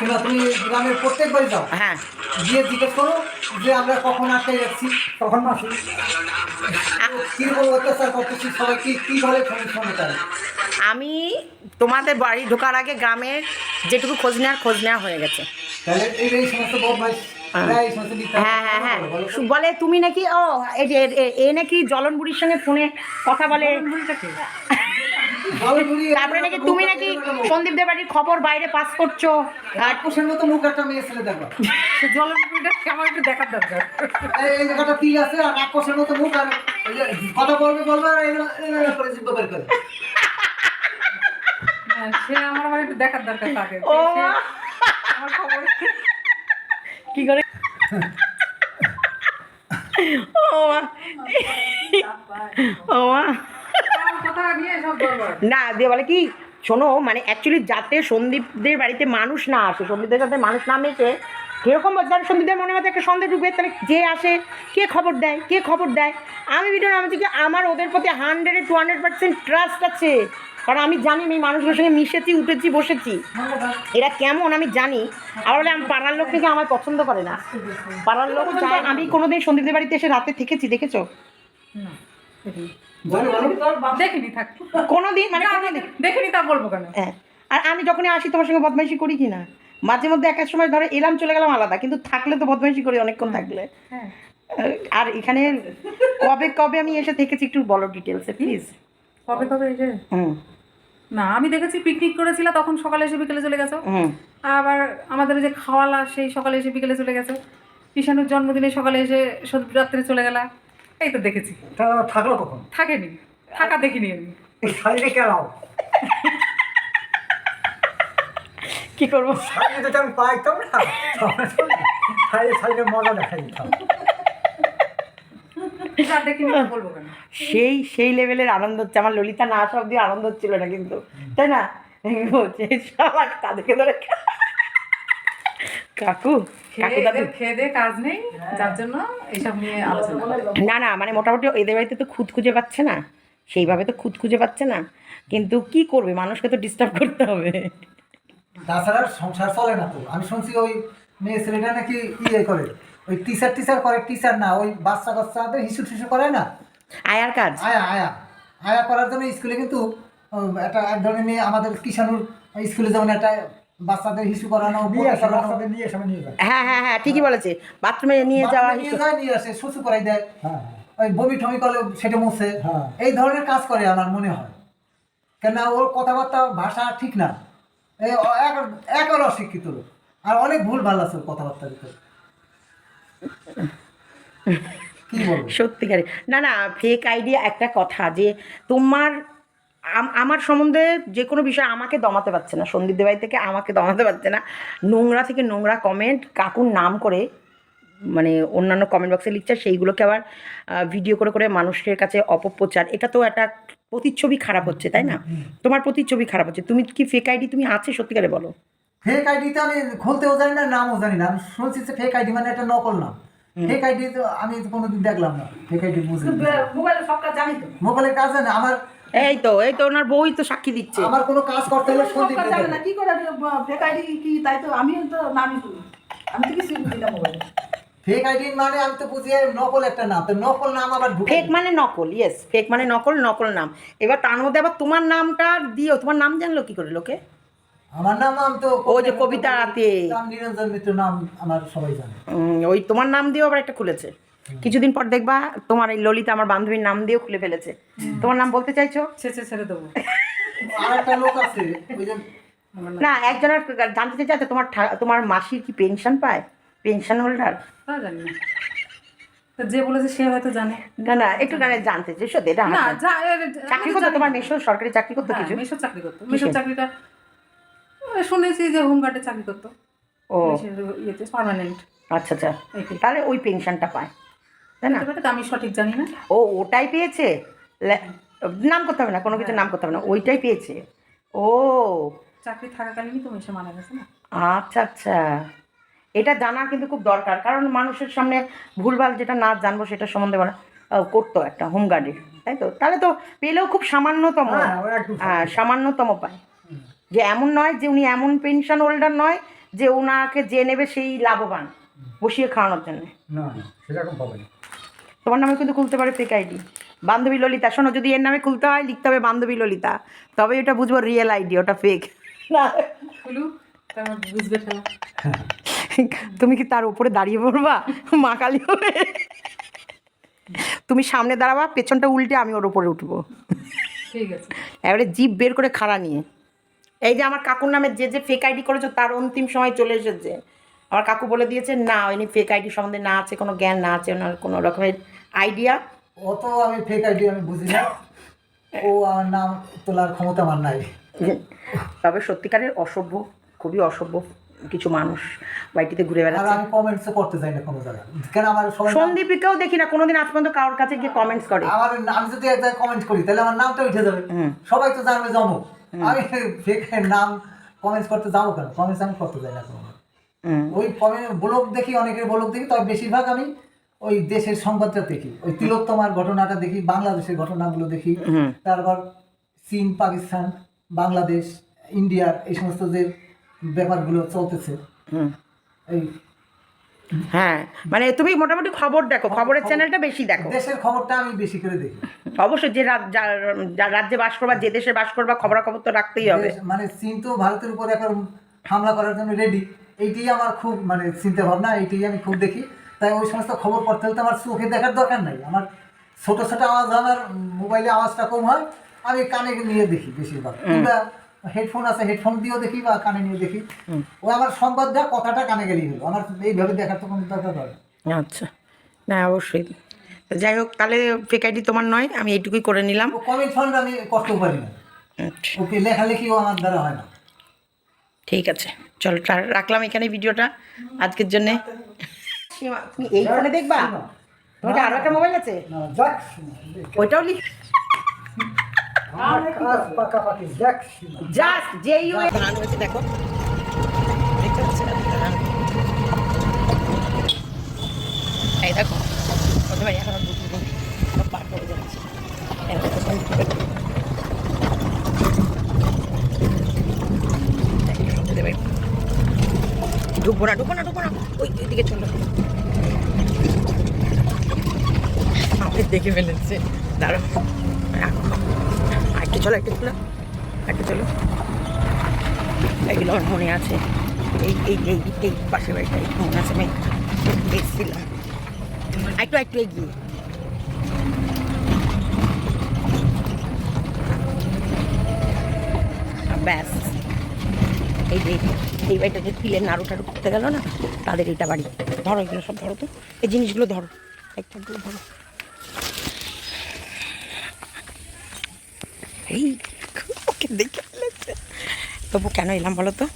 শোনো তুমি গ্রামের প্রত্যেক বাড়ি যাও হ্যাঁ। গিয়ে জিজ্ঞেস করো যে আমরা কখন আটকে যাচ্ছি তখন মাসি কীরকম অত্যাচার করতেছি সবাই কি কি বলে শোনো তাই আমি তোমাদের বাড়ি ঢোকার আগে গ্রামের যেটুকু খোঁজ নেওয়ার খোঁজ নেওয়া হয়ে গেছে। তাহলে এই এই সমস্ত বদমাইশ হ্যাঁ হ্যাঁ হ্যাঁ বলো বলে তুমি নাকি ও এই যে এ- নাকি জলন বুড়ির সঙ্গে ফোনে কথা বলে। তারপরে নাকি তুমি নাকি সন্দীপ দেব বাড়ির খবর বাইরে পাস করছ? আট কোষের মতো মুখ একটা মেয়ে ছেলে দেখো। জলপুরিটা আমার একটু দেখার দরকার? এই জায়গাটা তিল আছে আর কোষের মতো মুখ আর কথা বলবে বলবে আর জিব্বা বের করে। হ্যাঁ, সে আমার আমার একটু দেখার দরকার তাকে। ও। মা, আমার খবর কি করে? ও মা ও মা আমার কথা নিয়ে সব গড়বড় না দিয়ে বলে কি শোনো মানে অ্যাকচুয়ালি যাতে সন্দীপদের বাড়িতে মানুষ না আসে সন্দীপদের সাথে মানুষ না মেশে কীরকম যার সন্দীপদের মনে মধ্যে একটা সন্দেহ ঢুকবে তাহলে যে আসে কে খবর দেয় কে খবর দেয়? আমি ভিডিও নাম থেকে আমার ওদের প্রতি হান্ড্রেডে টু হান্ড্রেড পার্সেন্ট ট্রাস্ট আছে। কারণ আমি জানি আমি মানুষগুলোর সঙ্গে মিশেছি উঠেছি বসেছি। এরা কেমন আমি জানি আবার বলে আমি পাড়ার লোক থেকে আমার পছন্দ করে না। পাড়ার লোক আমি কোনোদিন সন্দীপদের বাড়িতে এসে রাতে থেকেছি দেখেছ? না, দেখিনি। বলো বলো দেখিনি থাক। কোনোদিন মানে দেখিনি তা বলব কেন? হ্যাঁ। আর আমি যখনই আসি তোমার সঙ্গে বদমাইশি করি কি না মাঝে মধ্যে এক এক সময় ধরো এলাম চলে গেলাম আলাদা। কিন্তু থাকলে তো বদমাইশি করি অনেকক্ষণ থাকলে। হ্যাঁ। আর এখানে কবে কবে আমি এসে থেকেছি একটু বলো ডিটেলসে প্লিজ কবে কবে এসে? হুম। না আমি দেখেছি পিকনিক করেছিল তখন সকালে এসে বিকেলে চলে গেছো। আবার আমাদের যে খাওয়ালা সেই সকালে এসে বিকেলে চলে গেছো। কিষানুর জন্মদিনে সকালে এসে রাত্রে চলে গেলা। এই তো দেখেছি। তা থাকল কখন? থাকেনি। থাকা দেখিনি আমি। কেলাও কি করব? শাড়ি আমি পাইতাম না শাড়ি মজা দেখাই দিতাম। না বলব সেই সেই লেভেলের আনন্দ হচ্ছে। আমার ললিতা না আসা অব্দি আনন্দ হচ্ছিল না কিন্তু। তাই না? সবাই তাদেরকে ধরে কাকু কাকু দাদু। খেয়ে দিয়ে কাজ নেই যার জন্য এইসব নিয়ে আলোচনা না না মানে মোটামুটি এদের বাড়িতে তো খুঁত খুঁজে পাচ্ছে না। সেইভাবে তো খুঁত খুঁজে পাচ্ছে না। কিন্তু কি করবে? মানুষকে তো ডিস্টার্ব করতে হবে। তাছাড়া সংসার চলে না তো। আমি শুনছি ওই মেয়ে ছেলেটা নাকি ইয়ে করে। ওই টিচার টিচার করে। টিচার না ওই বাচ্চা কাচ্চাদের হিসু টিসু করে না? আয়ার কাজ? আয়া আয়া। আয়া করার জন্য স্কুলে কিন্তু একটা এক ধরনের মেয়ে আমাদের কিষানুর স্কুলে যেমন একটা বাচ্চাদের হিসু করানো বাচ্চাদের নিয়ে এসে নিয়ে যায় হ্যাঁ হ্যাঁ হ্যাঁ ঠিকই বলেছে। বাথরুমে নিয়ে যাওয়া নিয়ে যায় নিয়ে আসে শুশু করাই দেয়। ওই বমি টমি করলে সেটা মুছে। এই ধরনের কাজ করে আমার মনে হয়। কেন ওর কথাবার্তা ভাষা ঠিক না। এই একেবারে অশিক্ষিত লোক। আর অনেক ভুল ভালো আছে ওর কথাবার্তার ভিতরে। কি বলব? সত্যিকারে। না না ফেক আইডিয়া একটা কথা যে তোমার আমার সম্বন্ধে যে কোনো বিষয় আমাকে দমাতে পারছে না। সন্দীপ দেবাই থেকে আমাকে দমাতে পারছে না। নোংরা থেকে নোংরা কমেন্ট কাকুর নাম করে মানে অন্যান্য কমেন্ট বক্সে লিখছে সেইগুলোকে আবার ভিডিও করে করে মানুষের কাছে অপপ্রচার। এটা তো একটা প্রতিচ্ছবি খারাপ হচ্ছে তাই না? তোমার প্রতিচ্ছবি খারাপ হচ্ছে। তুমি কি ফেক আইডি তুমি আছে সত্যিকারে বলো? ফেক আইডিতে আমি খুলতেও জানি না নামও জানি না। আমি শুনছি যে ফেক আইডি মানে একটা নকল নাম। ফেক আইডি তো আমি তো কোনোদিন দেখলাম না। ফেক আইডি বুঝি মোবাইলে সব কাজ জানি তো। মোবাইলের কাজ জানে। আমার এই তো এই তো ওনার বই তো সাক্ষী দিচ্ছে। আমার কোনো কাজ করতে হলে সন্দীপ না কি করে ফেক আইডি কি তাই তো আমিও তো নামই আমি তো কিছু বুঝি না মোবাইলে ফেক আইডি মানে আমি তো বুঝি নকল একটা নাম তো নকল নাম আবার ফেক মানে নকল ইয়েস ফেক মানে নকল নকল নাম। এবার তার মধ্যে আবার তোমার নামটা দিও তোমার নাম জানলো কি করে লোকে? আমার নাম আমি তো ও যে কবিতা রাতে। নিরঞ্জন মিত্র নাম আমার সবাই জানে। ওই তোমার নাম দিয়েও আবার একটা খুলেছে। কিছুদিন পর দেখবা তোমার এই ললিতা আমার বান্ধবীর নাম দিয়েও খুলে ফেলেছে। তোমার নাম বলতে চাইছো? ছেড়ে দেবো আর একটা লোক আছে ওই যে না একজনের জানতে চাইছে তোমার তোমার মাসির কি পেনশন পায়? Pension holder? তা জানি না। যে বলেছে সে হয়তো জানে। না না একটু গানে জানতে চাই সত্যি এটা না চাকরি করতো তোমার মেশো সরকারি চাকরি করতো হ্যাঁ, কিছু? মেশোর চাকরি করতো? মেশোর চাকরিটা শুনেছি যে হোমগার্ডে চাকরি করতো। ও। ইয়েতে পার্মানেন্ট আচ্ছা আচ্ছা। তাহলে ওই পেনশনটা পায়। তাই না? আমি সঠিক জানি না। ও ওটাই পেয়েছে? নাম করতে হবে না কোনো কিছু নাম করতে হবে না ওইটাই পেয়েছে। ও। চাকরি থাকাকালীনই তো মেশো মারা গেছে না? আচ্ছা আচ্ছা। এটা জানা কিন্তু খুব দরকার কারণ মানুষের সামনে ভুলভাল যেটা না জানব সেটা সম্বন্ধে আহ, করতো একটা হোমগার্ডের তাই তো? তাহলে তো পেলেও খুব সামান্যতম হ্যাঁ, হ্যাঁ সামান্যতম পায়। যে এমন নয় যে উনি এমন পেনশন হোল্ডার নয় যে ওনাকে যে নেবে সেই লাভবান বসিয়ে খাওয়ানোর জন্য। না না সেরকম পাবে না। তোমার নামে কিন্তু খুলতে পারে ফেক আইডি বান্ধবী ললিতা শোনো যদি এর নামে খুলতে হয় লিখতে হবে বান্ধবী ললিতা। তবে এটা বুঝব রিয়েল আইডি ওটা ফেক না। বুঝবে তুমি কি তার উপরে দাঁড়িয়ে পড়বা? মা কালী হয়ে। তুমি সামনে দাঁড়াবা পেছনটা উল্টে আমি ওর উপরে উঠবো। ঠিক আছে। এবারে জিপ বের করে খাড়া নিয়ে। এই যে আমার কাকুর নামে যে যে ফেক আইডি করেছ তার অন্তিম সময় চলে এসেছে। আমার কাকু বলে দিয়েছে না উনি ফেক আইডি সম্বন্ধে না আছে কোনো জ্ঞান না আছে ওনার কোনো রকমের আইডিয়া অত আমি ফেক আইডি আমি বুঝি না। ও আমার নাম তোলার ক্ষমতা আমার নাই। তবে সত্যিকারের অসভ্য খুবই অসভ্য কিছু মানুষ বাড়িটিতে ঘুরে বেড়াচ্ছে। আমি কমেন্টসও করতে চাই না কোনো জায়গায়। কেন আমার সবাই দেখি না কোনোদিন আজ পর্যন্ত কারোর কাছে গিয়ে কমেন্টস করে। আমার আমি যদি এক জায়গায় কমেন্ট করি তাহলে আমার নামটা উঠে যাবে। সবাই তো জানবে জমো আমি নাম কমেন্টস করতে যাব কেন? কমেন্টস আমি করতে যাই না কোনো। ওই কমেন্ট ব্লগ দেখি অনেকের ব্লগ দেখি তবে বেশিরভাগ আমি ওই দেশের সংবাদটা দেখি। ওই তিলোত্তমার ঘটনাটা দেখি বাংলাদেশের ঘটনাগুলো দেখি। তারপর চীন পাকিস্তান বাংলাদেশ ইন্ডিয়ার এই সমস্ত যে ব্যাপারগুলো চলতেছে। এই হ্যাঁ মানে তুমি মোটামুটি খবর দেখো খবরের চ্যানেলটা বেশি দেখো। দেশের খবরটা আমি বেশি করে দেখি। অবশ্যই যে রাজ- যা- যা- রাজ্যে বাস করবা যে দেশে বাস করবা খবরাখবর তো রাখতেই হবে। মানে চীন তো ভারতের উপর এখন হামলা করার জন্য রেডি এইটাই আমার খুব মানে চিন্তা ভাবনা এইটাই আমি খুব দেখি। তাই ওই সমস্ত খবর পড়তে হলে তো আমার চোখে দেখার দরকার নাই। আমার ছোট ছোট আওয়াজ আমার মোবাইলে আওয়াজটা কম হয় আমি কানে নিয়ে দেখি বেশিরভাগ। কিংবা হেডফোন আছে হেডফোন দিয়েও দেখি বা কানে নিয়ে দেখি। ও আমার সংবাদটা কথাটা কানে গেলেই হলো। আমার এইভাবে দেখার তো কোনো দরকার হয় না। আচ্ছা। না অবশ্যই। যাই হোক তাহলে ফেক আইডি তোমার নয় আমি এইটুকুই করে নিলাম। কমেন্ট ফন্ড আমি করতেও পারি না। আচ্ছা। ওকে লেখালেখিও আমার দ্বারা হয় না। ঠিক আছে। চলো রাখলাম এখানে ভিডিওটা। আজকের জন্যে। তুমি এই ফোনে দেখবা? তোমার কি আরও একটা মোবাইল আছে? না, ওইটাও লিখ। জাস্ট যে ইউ দেখো দেখতে পাচ্ছ ধান এই দেখো ওদের ভাই এখন দুটো দিন সব পার করে যাচ্ছে এই দেখো, সব দিকে। দেখো, ওদের ভাই। ঢুকবো না ঢুকবো না ঢুকবো না ওই দিকে চলো আমাকে দেখে ফেলেছে। দাঁড়ো। চলো একটু চলো। একটু চলো। এগুলো আমার মনে আছে। এই এই এই এই পাশের বাড়িটা মনে আছে, আমি এসেছিলাম একটু একটু এগিয়ে। ব্যাস। এই যে, এই বাড়িটা যে তিলের নাড়ু টাড়ু করতে গেল না, তাদের এটা বাড়ি। ধরো এগুলো সব ধরো তো। এই জিনিসগুলো ধরো। একটু ধরো। এই, ওকে দেখে তবু কেন এলাম বলো তো?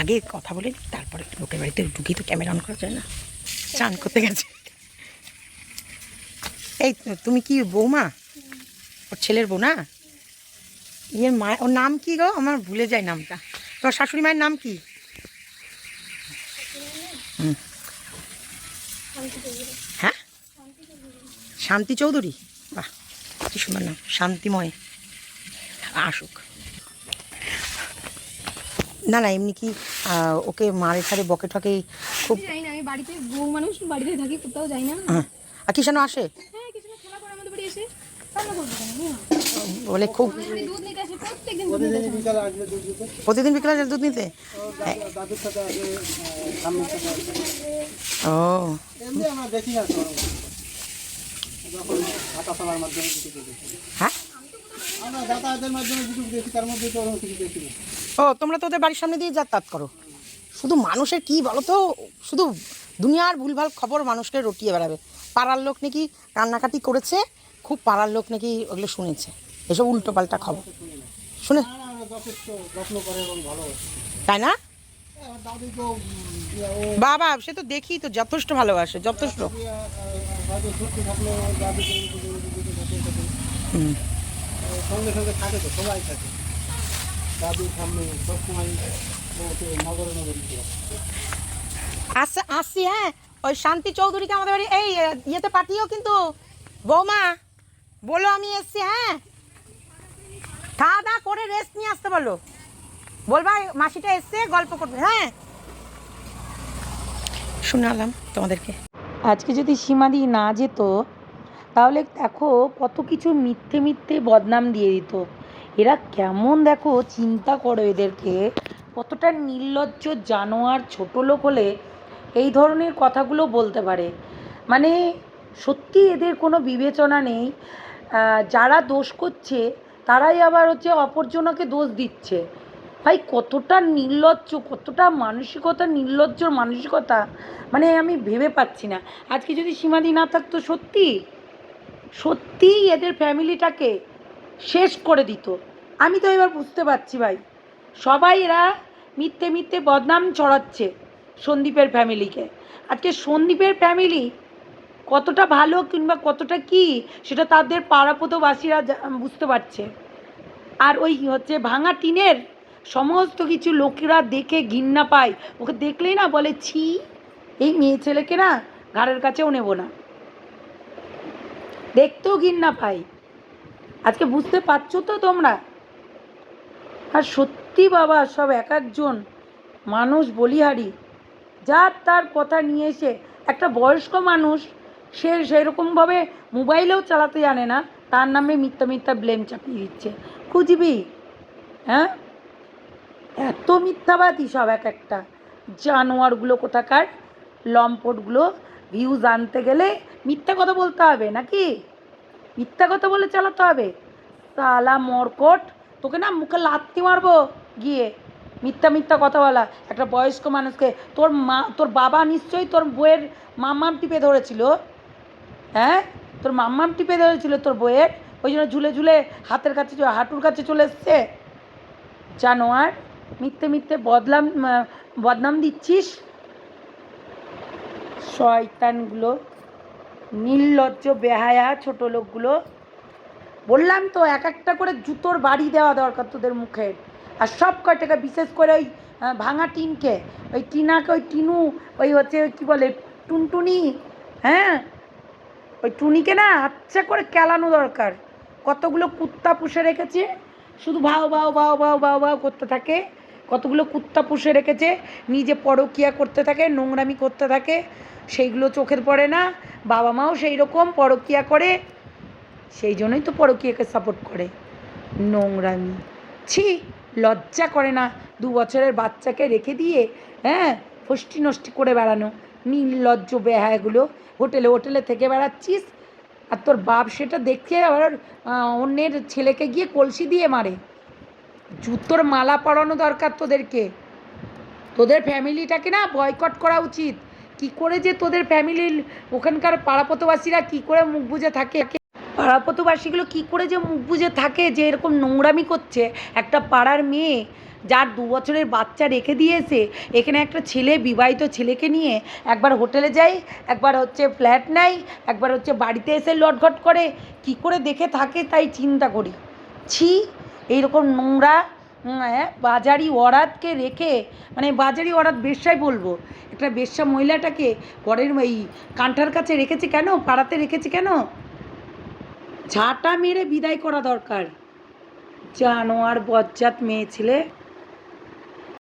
আগে কথা বলে, তারপরে লোকের বাড়িতে ঢুকি তো ক্যামেরা অন করা যায় না। চান করতে গেছে। এই, তুমি কি বৌমা? ওর ছেলের বউ না? ইয়ে মা, ওর নাম কি গো? আমার ভুলে যায় নামটা। তোমার শাশুড়ি মায়ের নাম কি। হ্যাঁ? শান্তি চৌধুরী? বাহ, কি সুন্দর নাম। শান্তিময়। আসুক। না না এমনি কি ওকে মারে ঠারে বকে ঠকে খুব যাই না আমি বাড়িতে বউ মানুষ বাড়িতে থাকি কোথাও যাই না। হ্যাঁ। আর কি আসে? হ্যাঁ খেলা করে আমাদের বাড়ি এসে। বলে খুব আসে প্রতিদিন বিকেলে যায় দুধ নিতে? ও এমনি আমরা দেখি না তো। যখন হাঁটা চলার মাধ্যমে কিছু দেখি হ্যাঁ? আমরা যাতায়াতের মাধ্যমে কিছু দেখি তার মধ্যে তো ওরকম কিছু দেখি না। ও তোমরা তো ওদের বাড়ির সামনে দিয়ে যাতায়াত করো। শুধু মানুষের কি বলো তো শুধু দুনিয়ার ভুলভাল খবর মানুষকে রটিয়ে বেড়াবে। পাড়ার লোক নাকি কান্নাকাটি করেছে খুব পাড়ার লোক নাকি ওগুলো শুনেছে। এসব উল্টো পাল্টা খবর। শুনে তাই না? ইয়া, বাবা সে তো দেখি তো যথেষ্ট ভালোবাসে যথেষ্ট। ইয়া, হুম। সঙ্গে সঙ্গে থাকে তো সবাই থাকে। দাদির সামনে সবসময় ওকে নগরে নগরে দিয়ে আসে। আসছে আসছি হ্যাঁ? ওই শান্তি চৌধুরীকে আমাদের বাড়ি এই ইয়েতে পাঠিয়েও কিন্তু। বৌমা বলো আমি এসছি হ্যাঁ? খাওয়া দাওয়া করে রেস্ট নিয়ে আসতে বলো। বলবা মাসিটা এসছে গল্প করবে হ্যাঁ? শোনালাম তোমাদেরকে। আজকে যদি সীমাদি না যেত তাহলে দেখো কত কিছু মিথ্যে মিথ্যে বদনাম দিয়ে দিত। এরা কেমন দেখো চিন্তা করো এদেরকে। কতটা নির্লজ্জ জানোয়ার ছোট লোক হলে এই ধরনের কথাগুলো বলতে পারে। মানে সত্যি এদের কোনো বিবেচনা নেই। যারা দোষ করছে, তারাই আবার হচ্ছে অপরজনকে দোষ দিচ্ছে। ভাই, কতটা নির্লজ্জ, কতটা মানসিকতা নির্লজ্জ মানসিকতা মানে আমি ভেবে পাচ্ছি না। আজকে যদি সীমাদি না থাকতো সত্যি? সত্যিই এদের ফ্যামিলিটাকে শেষ করে দিত। আমি তো এবার বুঝতে পারছি ভাই। সবাই এরা মিথ্যে মিথ্যে বদনাম ছড়াচ্ছে সন্দীপের ফ্যামিলিকে। আজকে সন্দীপের ফ্যামিলি কতটা ভালো কিংবা কতটা কি, সেটা তাদের পাড়াপতবাসীরা বুঝতে পারছে। আর ওই হচ্ছে ভাঙা টিনের সমস্ত কিছু লোকেরা দেখে ঘৃণা পায়। ওকে দেখলেই না বলে, ছি, এই মেয়ে ছেলেকে না ঘাড়ের কাছেও নেব না। দেখতেও ঘৃণা পাই। আজকে বুঝতে পারছ তো তোমরা? আর সত্যি বাবা, সব এক একজন মানুষ বলিহারি, যার তার কথা নিয়ে এসে একটা বয়স্ক মানুষ, সে সেরকমভাবে মোবাইলেও চালাতে জানে না, তার নামে মিথ্যা মিথ্যা ব্লেম চাপিয়ে দিচ্ছে। খুঁজবি? হ্যাঁ? এত মিথ্যাবাদী সব এক একটা। জানোয়ারগুলো কোথাকার, লম্পটগুলো ভিউজ আনতে গেলে মিথ্যা কথা বলতে হবে নাকি? মিথ্যা কথা বলে চালাতে হবে। সালা মরকট, তোকে না মুখে লাত্তি মারবো গিয়ে। মিথ্যা মিথ্যা কথা বলা। একটা বয়স্ক মানুষকে, তোর মা, তোর বাবা নিশ্চয়ই তোর বইয়ের মাম্মাম টিপে ধরেছিল। হ্যাঁ? তোর মাম্মাম টিপে ধরেছিল তোর বইয়ের ওই জন্য ঝুলে ঝুলে হাতের কাছে হাঁটুর কাছে চলে এসছে। জানোয়ার, মিথ্যে মিথ্যে বদলাম বদনাম দিচ্ছিস? শয়তানগুলো, নির্লজ্জ, বেহায়া ছোট লোকগুলো। বললাম তো, এক একটা করে জুতোর বাড়ি দেওয়া দরকার তোদের মুখে। আর সব কয়টাকে, বিশেষ করে ওই ভাঙা টিনকে। ওই টিনাকে, ওই টিনু, ওই হচ্ছে কি বলে, টুনটুনি হ্যাঁ? ওই টুনিকে না আচ্ছা করে কেলানো দরকার। কতগুলো কুত্তা পুষে রেখেছে? শুধু ভাও ভাও ভাও ভাও ভাও ভাও করতে থাকে। কতগুলো কুত্তা পুষে রেখেছে, নিজে পরকিয়া করতে থাকে, নোংরামি করতে থাকে, সেইগুলো চোখের পড়ে না, বাবা মাও সেই রকম পরকিয়া করে, সেই জন্যই তো পরকীয়াকে সাপোর্ট করে, নোংরামি। ছি, লজ্জা করে না, দু বছরের বাচ্চাকে রেখে দিয়ে হ্যাঁ ফষ্টি নষ্টি করে বেড়ানো, নির্লজ্জ বেহায়াগুলো, হোটেলে হোটেলে থেকে বেড়াচ্ছিস, আর তোর বাপ সেটা দেখে আবার অন্যের ছেলেকে গিয়ে কলসি দিয়ে মারে। জুতোর মালা পরানো দরকার তোদেরকে। তোদের ফ্যামিলিটাকে না বয়কট করা উচিত। কি করে যে তোদের ফ্যামিলির ওখানকার পাড়াপতবাসীরা কি করে মুখ বুজে থাকে? পাড়াপতবাসীগুলো কি করে যে মুখ বুজে থাকে যে এরকম নোংরামি করছে? একটা পাড়ার মেয়ে যার দু বছরের বাচ্চা রেখে দিয়েছে, এখানে একটা ছেলে, বিবাহিত ছেলেকে নিয়ে একবার হোটেলে যাই, একবার হচ্ছে ফ্ল্যাট নেয় একবার হচ্ছে বাড়িতে এসে লটঘট করে। কি করে দেখে থাকে তাই চিন্তা করি। ছি এইরকম নোংরা হ্যাঁ, বাজারি ওরাতকে রেখে মানে বাজারি ওরাত বেশ্যাই বলব একটা বেশ্যা মহিলাটাকে ঘরের এই কাঁঠার কাছে রেখেছে কেন? পাড়াতে রেখেছে কেন? ঝাঁটা মেরে বিদায় করা দরকার। জানোয়ার বজ্জাত মেয়ে ছেলে।